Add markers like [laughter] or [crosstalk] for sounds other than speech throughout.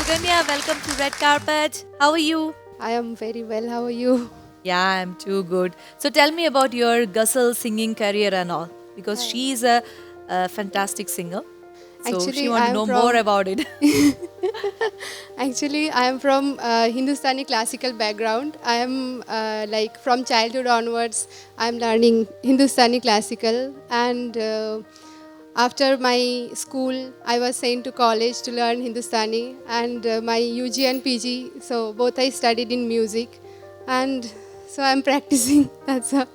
Suganya, welcome to Red Carpet. How are you? I am very well. How are you? Yeah, I'm too good. So tell me about your Ghazal singing career and all, because she's a, a fantastic singer. So she Actually, want to know from- more about it. [laughs] Actually, I am from uh, Hindustani classical background. I am uh, like from childhood onwards. I am learning Hindustani classical, and uh, after my school, I was sent to college to learn Hindustani, and uh, my UG and PG. So both I studied in music, and so I'm [laughs] practicing. That's all.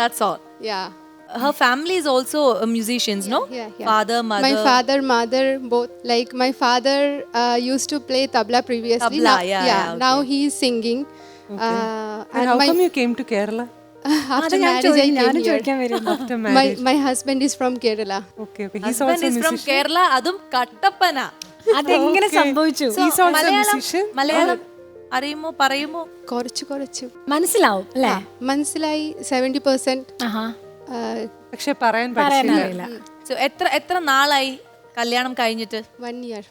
That's all. Yeah. Her family is also uh, musicians, no? Yeah, yeah. Father, mother. My father, mother, both. Like my father uh, used to play tabla previously. Tabla, now, yeah, yeah, Now okay. he is singing. Uh, And how my, come you came to Kerala Husband also is from musician. Kerala, അതും കട്ടപ്പന. അതെങ്ങനെ. സംഭവിച്ചു മലയാളം അറിയുമോ പറയുമോ കുറച്ചു കുറച്ചു മനസ്സിലാവും അല്ലേ മനസ്സിലായി സെവന്റി പെർസെന്റ് ആഹാ പക്ഷെ പറയാൻ So, എത്ര എത്ര നാളായി കല്യാണം കഴിഞ്ഞിട്ട് one year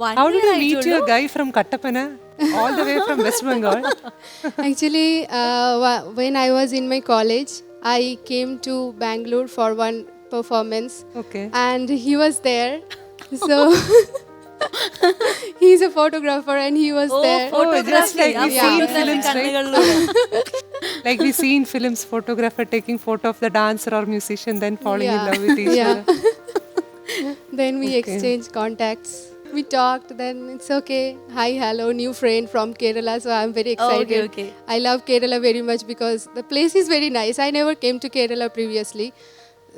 How did you meet your guy from Kattapana all the way from West Bengal. Actually, uh, when I was in my college, I came to Bangalore for one performance. Okay. And he was there. [laughs] So [laughs] he's a photographer and he was oh, there. Oh, just like we yeah. see in films, right? [laughs] like we see in films, photographer taking photo of the dancer or musician, then falling yeah. in love with each yeah. other. then we okay. exchange contacts. We talked, then it's okay. Hi, hello, new friend from Kerala. So I'm very Oh, okay, excited. okay. I love Kerala very much because the place is very nice. I never came to Kerala previously.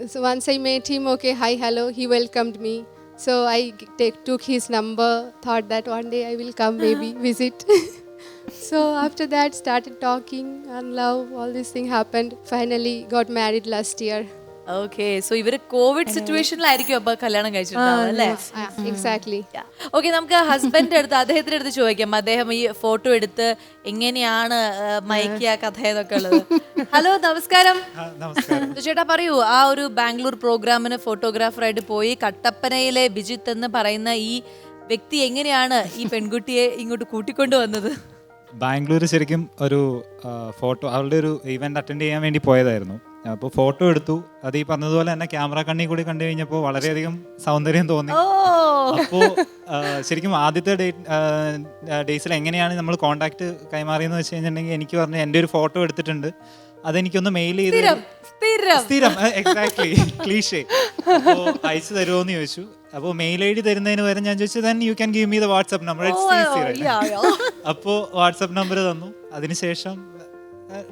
So once I met him, okay, hi, hello, he welcomed me. So i take, took his number, thought that one day I will come maybe [laughs] visit. [laughs] so after that, started talking and love, all this thing happened. Finally got married last year. Okay so ഇവർ covid സിറ്റുവേഷനിലായിരിക്കും അപ്പൊ കല്യാണം കഴിച്ചിട്ടുണ്ടാവും അല്ലേ? exactly. Okay നമുക്ക് husband അടുത്ത് അദ്ദേഹത്തിന്റെ അടുത്ത് ചോദിക്കാം. അദ്ദേഹം ഈ ഫോട്ടോ എടുത്ത് എങ്ങനെയാണ് മയക്കിയ കഥ എന്നൊക്കെ ഉള്ളത്? ഹലോ നമസ്കാരം. [laughs] നമസ്കാരം. [laughs] ചേട്ടാ പറയൂ ആ ഒരു ബാംഗ്ലൂർ പ്രോഗ്രാമിന് ഫോട്ടോഗ്രാഫറായിട്ട് പോയി കട്ടപ്പനയിലെ ബിജിത്ത് എന്ന് പറയുന്ന ഈ വ്യക്തി എങ്ങനെയാണ് ഈ പെൺകുട്ടിയെ ഇങ്ങോട്ട് കൂട്ടിക്കൊണ്ടുവന്നത് ബാംഗ്ലൂർ ശരിക്കും ഒരു ഫോട്ടോ അവളുടെ ഒരു ഇവന്റ് അറ്റൻഡ് ചെയ്യാൻ വേണ്ടി പോയതായിരുന്നു. അപ്പോൾ ഫോട്ടോ എടുത്തു. അത് ഈ പറഞ്ഞതുപോലെ തന്നെ ക്യാമറ കണ്ണി കൂടി കണ്ടു കഴിഞ്ഞപ്പോൾ വളരെയധികം സൗന്ദര്യം തോന്നി. അപ്പോൾ ശരിക്കും ആദ്യത്തെ ഡേറ്റ് ഡേയ്സിൽ എങ്ങനെയാണ് നമ്മൾ കോണ്ടാക്ട് കൈമാറിയെന്ന് വെച്ച് കഴിഞ്ഞിട്ടുണ്ടെങ്കിൽ എനിക്ക് പറഞ്ഞു എന്റെ ഒരു ഫോട്ടോ എടുത്തിട്ടുണ്ട്. അതെനിക്കൊന്ന് മെയിൽ ചെയ്ത് സ്ഥിരം എക്സാക്ട്ലി ക്ലീഷേ. അപ്പോൾ അയച്ചു തരുമോ എന്ന് ചോദിച്ചു. അപ്പോൾ മെയിൽ ഐ ഡി തരുന്നതിന് വരെ ഞാൻ ചോദിച്ചു then you can give me the WhatsApp number. അപ്പോൾ വാട്സ്ആപ്പ് നമ്പർ തന്നു. അതിനുശേഷം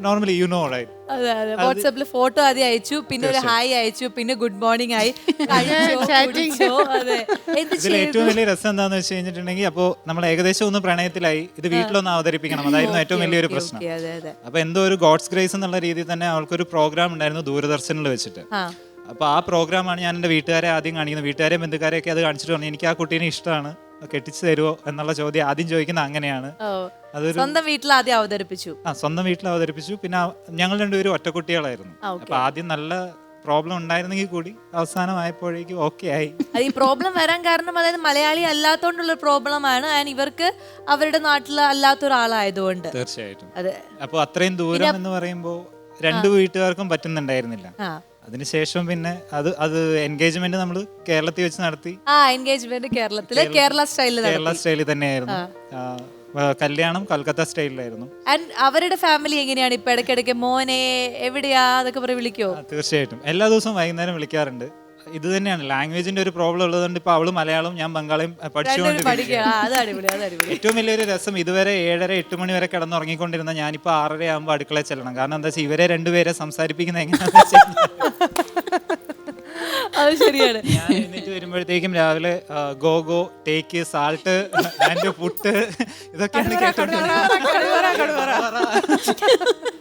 നോർമലി യു നോ റൈറ്റ് അതെ അതെ. വാട്സാപ്പിൽ ഫോട്ടോ ആദ്യം അയച്ചു പിന്നെ ഒരു ഹായ് അയച്ചു പിന്നെ ഗുഡ് മോർണിംഗ് ആയി. [laughs] [laughs] ഇതിൽ ഏറ്റവും വലിയ രസം എന്താണെന്ന് വെച്ച് കഴിഞ്ഞിട്ടുണ്ടെങ്കിൽ അപ്പോൾ നമ്മൾ ഏകദേശം ഒന്ന് പ്രണയത്തിലായി. ഇത് വീട്ടിലൊന്ന് അവതരിപ്പിക്കണം. അതായിരുന്നു ഏറ്റവും വലിയൊരു പ്രശ്നം. അപ്പൊ എന്തോ ഒരു ഗോഡ്സ് ഗ്രേസ് എന്നുള്ള രീതിയിൽ തന്നെ അവൾക്കൊരു പ്രോഗ്രാം ഉണ്ടായിരുന്നു ദൂരദർശനിൽ വെച്ചിട്ട്. അപ്പൊ ആ പ്രോഗ്രാമാണ് ഞാൻ എന്റെ വീട്ടുകാരെ ആദ്യം കാണിക്കുന്നത്. വീട്ടുകാരെയും ബന്ധുക്കാരെയൊക്കെ അത് കാണിച്ചിട്ട് പറഞ്ഞു എനിക്ക് ആ കുട്ടീനെ ഇഷ്ടമാണ്. കെട്ടിച്ചു തരുമോ എന്നുള്ള ചോദ്യം ആദ്യം ചോദിക്കുന്നത് അങ്ങനെയാണ്. അതൊരു സ്വന്തം വീട്ടിൽ ആദ്യം അവതരിപ്പിച്ചു. ആ സ്വന്തം വീട്ടിൽ അവതരിപ്പിച്ചു. പിന്നെ ഞങ്ങൾ രണ്ടുപേരും ഒറ്റക്കുട്ടികളായിരുന്നു. അപ്പൊ ആദ്യം നല്ല പ്രോബ്ലം ഉണ്ടായിരുന്നെങ്കിൽ കൂടി അവസാനമായപ്പോഴേക്കും ഓക്കെ ആയി. അത് ഈ പ്രോബ്ലം വരാൻ കാരണം അതായത് മലയാളി അല്ലാത്തോണ്ടുള്ള പ്രോബ്ലമാണ്. ആൻഡ് ഇവർക്ക് അവരുടെ നാട്ടിൽ അല്ലാത്തൊരാളായതുകൊണ്ട് തീർച്ചയായിട്ടും. അപ്പൊ അത്രയും ദൂരം എന്ന് പറയുമ്പോൾ രണ്ടു വീട്ടുകാർക്കും പറ്റുന്നുണ്ടായിരുന്നില്ല. അതിനുശേഷം പിന്നെ അത് അത് എൻഗേജ്മെന്റ് നമ്മൾ കേരളത്തിൽ വെച്ച് നടത്തി. ആ എൻഗേജ്മെന്റ് കേരളത്തിൽ കേരള സ്റ്റൈലിൽ കേരള സ്റ്റൈലിൽ തന്നെയായിരുന്നു. ആ, ആ, കല്യാണം കൊൽക്കത്ത സ്റ്റൈലിലായിരുന്നു. ആൻഡ് അവരുടെ ഫാമിലി എങ്ങനെയാണ് ഇപ്പൊ ഇടയ്ക്കിടയ്ക്ക് മോനെ എവിടെയാ? അതൊക്കെ പറയും വിളിക്കോ? ആ, തീർച്ചയായിട്ടും. എല്ലാ ദിവസവും വൈകുന്നേരം വിളിക്കാറുണ്ട്. ഇത് തന്നെയാണ്. ലാംഗ്വേജിന്റെ ഒരു പ്രോബ്ലം ഉള്ളതുകൊണ്ട് ഇപ്പൊ അവൾ മലയാളം ഞാൻ ബംഗാളിയും പഠിച്ചുകൊണ്ടിരിക്കുകയാണ്. ഏറ്റവും വലിയൊരു രസം ഇതുവരെ ഏഴര എട്ട് മണി വരെ കിടന്നുറങ്ങിക്കൊണ്ടിരുന്ന ഞാനിപ്പോ ആറര ആകുമ്പോൾ അടുക്കളയിൽ ചെല്ലണം. കാരണം എന്താ വെച്ചാൽ ഇവരെ രണ്ടുപേരെ സംസാരിപ്പിക്കുന്ന എങ്ങനെയാണെന്ന് [laughs] അത് ശരിയാണ്. ഞാൻ എന്നിട്ട് വരുമ്പോഴത്തേക്കും രാവിലെ go go take salt and put ഇതൊക്കെയാണ് [laughs]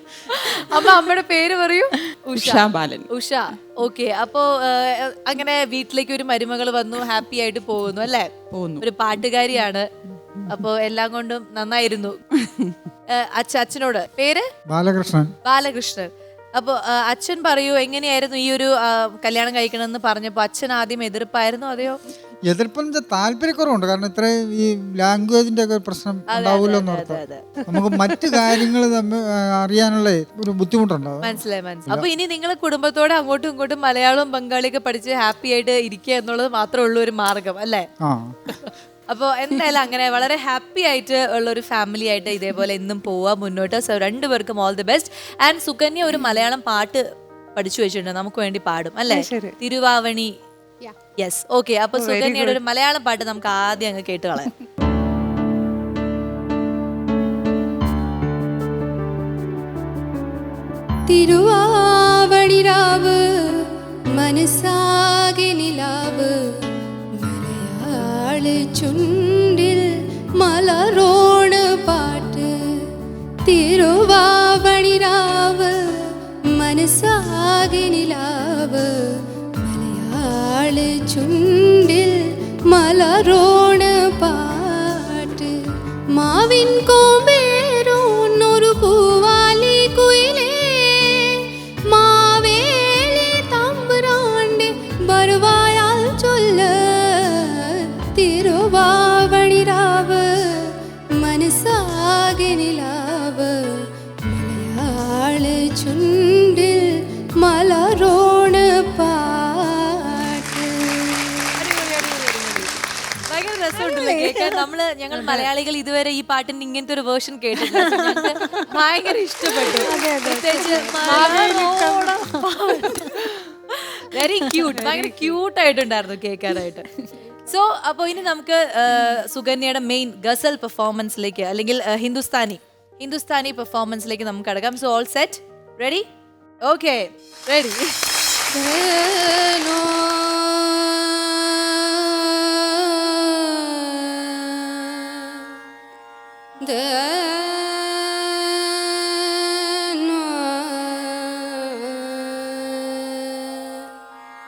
അമ്മ അമ്മയുടെ പേര് പറയൂ? ഉഷ. ബാലൻ. ഉഷ. ഓക്കെ അപ്പോ അങ്ങനെ വീട്ടിലേക്ക് ഒരു മരുമകൾ വന്നു ഹാപ്പി ആയിട്ട് പോകുന്നു അല്ലെ? പോകുന്നു. ഒരു പാട്ടുകാരിയാണ്. അപ്പോ എല്ലാം കൊണ്ടും നന്നായിരുന്നു. അച്ഛ അച്ഛനോട് പേര്? ബാലകൃഷ്ണൻ. ബാലകൃഷ്ണൻ. അപ്പോ അച്ഛൻ പറയൂ എങ്ങനെയായിരുന്നു ഈ ഒരു കല്യാണം കഴിക്കണമെന്ന് പറഞ്ഞപ്പോ അച്ഛൻ ആദ്യം എതിർപ്പായിരുന്നു അതെയോ? എതിർപ്പെന്ന് വെച്ചാൽ താല്പര്യക്കുറവുണ്ട്. കാരണം ഇത്രയും ഈ ലാംഗ്വേജിന്റെ ഒക്കെ പ്രശ്നം ഉണ്ടാവൂലോ എന്ന് നമുക്ക് മറ്റു കാര്യങ്ങൾ തമ്മിൽ അറിയാനുള്ള ഒരു ബുദ്ധിമുട്ടുണ്ടാവും മനസ്സിലായി മനസ്സിലായി. അപ്പൊ ഇനി നിങ്ങൾ കുടുംബത്തോടെ അങ്ങോട്ടും ഇങ്ങോട്ടും മലയാളവും ബംഗാളിയൊക്കെ പഠിച്ച് ഹാപ്പി ആയിട്ട് ഇരിക്കുക എന്നുള്ളത് മാത്രമേ ഉള്ളൂ ഒരു മാർഗം അല്ലേ? ആ. [laughs] അപ്പോൾ എന്തായാലും അങ്ങനെ വളരെ ഹാപ്പി ആയിട്ട് ഉള്ള ഒരു ഫാമിലി ആയിട്ട് ഇതേപോലെ എന്നും പോവാ മുന്നോട്ട്. സോ രണ്ടുപേർക്കും all the best and Sukanya ഒരു മലയാളം പാട്ട് പഠിച്ചു വെച്ചിട്ടുണ്ട്. നമുക്ക് വേണ്ടി പാടും അല്ലേ? തിരുവാവണി. യെസ് ഓക്കെ അപ്പൊ സുകന്യയുടെ ഒരു മലയാളം പാട്ട് നമുക്ക് ആദ്യം അങ്ങ് കേട്ട് കളയാം. തിരുവാവണിരാവ് മനസ്സാകെ നിലാവ് മലയാള ചുണ്ടിൽ മലറോണ് പാട്ട്. തിരുവാവണിരാവ് മനസ്സാകെ നിലാവ് ചുണ്ടിൽ മലറോണ് പാട്ട്. മാവിൻ കോമ്പേരോന്നൊരു നമ്മൾ ഞങ്ങൾ മലയാളികൾ ഇതുവരെ ഈ പാട്ടിന്റെ ഇങ്ങനത്തെ ഒരു വേർഷൻ കേട്ടിട്ടില്ല. ഭയങ്കര ഇഷ്ടപ്പെട്ടു. വെരി ക്യൂട്ട് ഭയങ്കര ക്യൂട്ട് ആയിട്ടുണ്ടായിരുന്നു കേൾക്കാനായിട്ട്. സോ അപ്പോൾ ഇനി നമുക്ക് സുഗന്യയുടെ സുകന്യയുടെ മെയിൻ ഗസൽ പെർഫോമൻസിലേക്ക് അല്ലെങ്കിൽ ഹിന്ദുസ്ഥാനി ഹിന്ദുസ്ഥാനി പെർഫോമൻസിലേക്ക് നമുക്ക് അടക്കാം so all set ready okay ready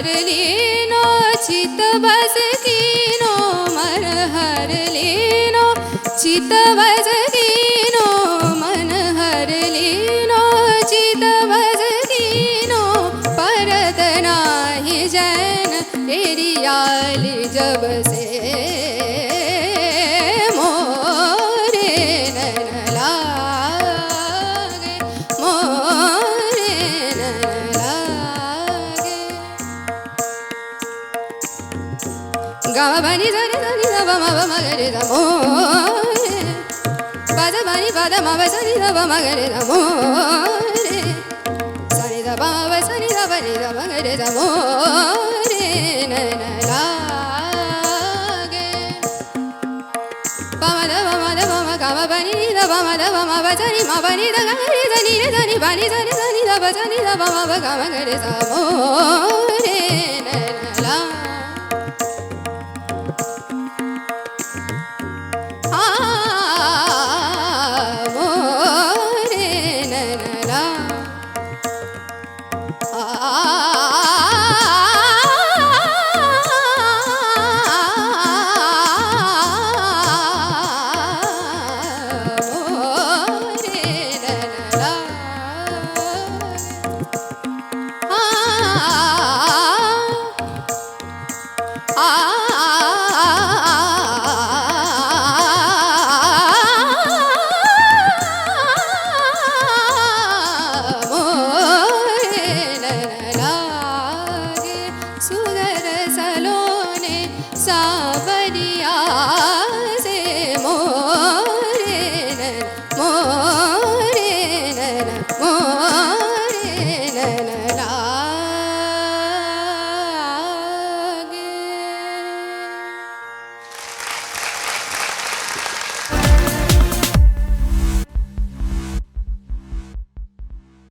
हर लीनो, चित बस कीनो, मन हर लीनो, चित बस कीनो, मन हर लीनो, चित बस कीनो, परत नाही जैन, तेरी आली जब से। Gama bani zani zani da ba ma ba ma gare da mo. Bada bani bada ma zani da ba ma gare da mo. Zani da ba ma ba zani da ba ni da ba gare da mo. Na na la ge. Ba ma da ba ma da ba bani da ba ma da ba ma bani da gare da ni da zani bani zani zani da ba zani da ba ma ba gama gare da mo. Na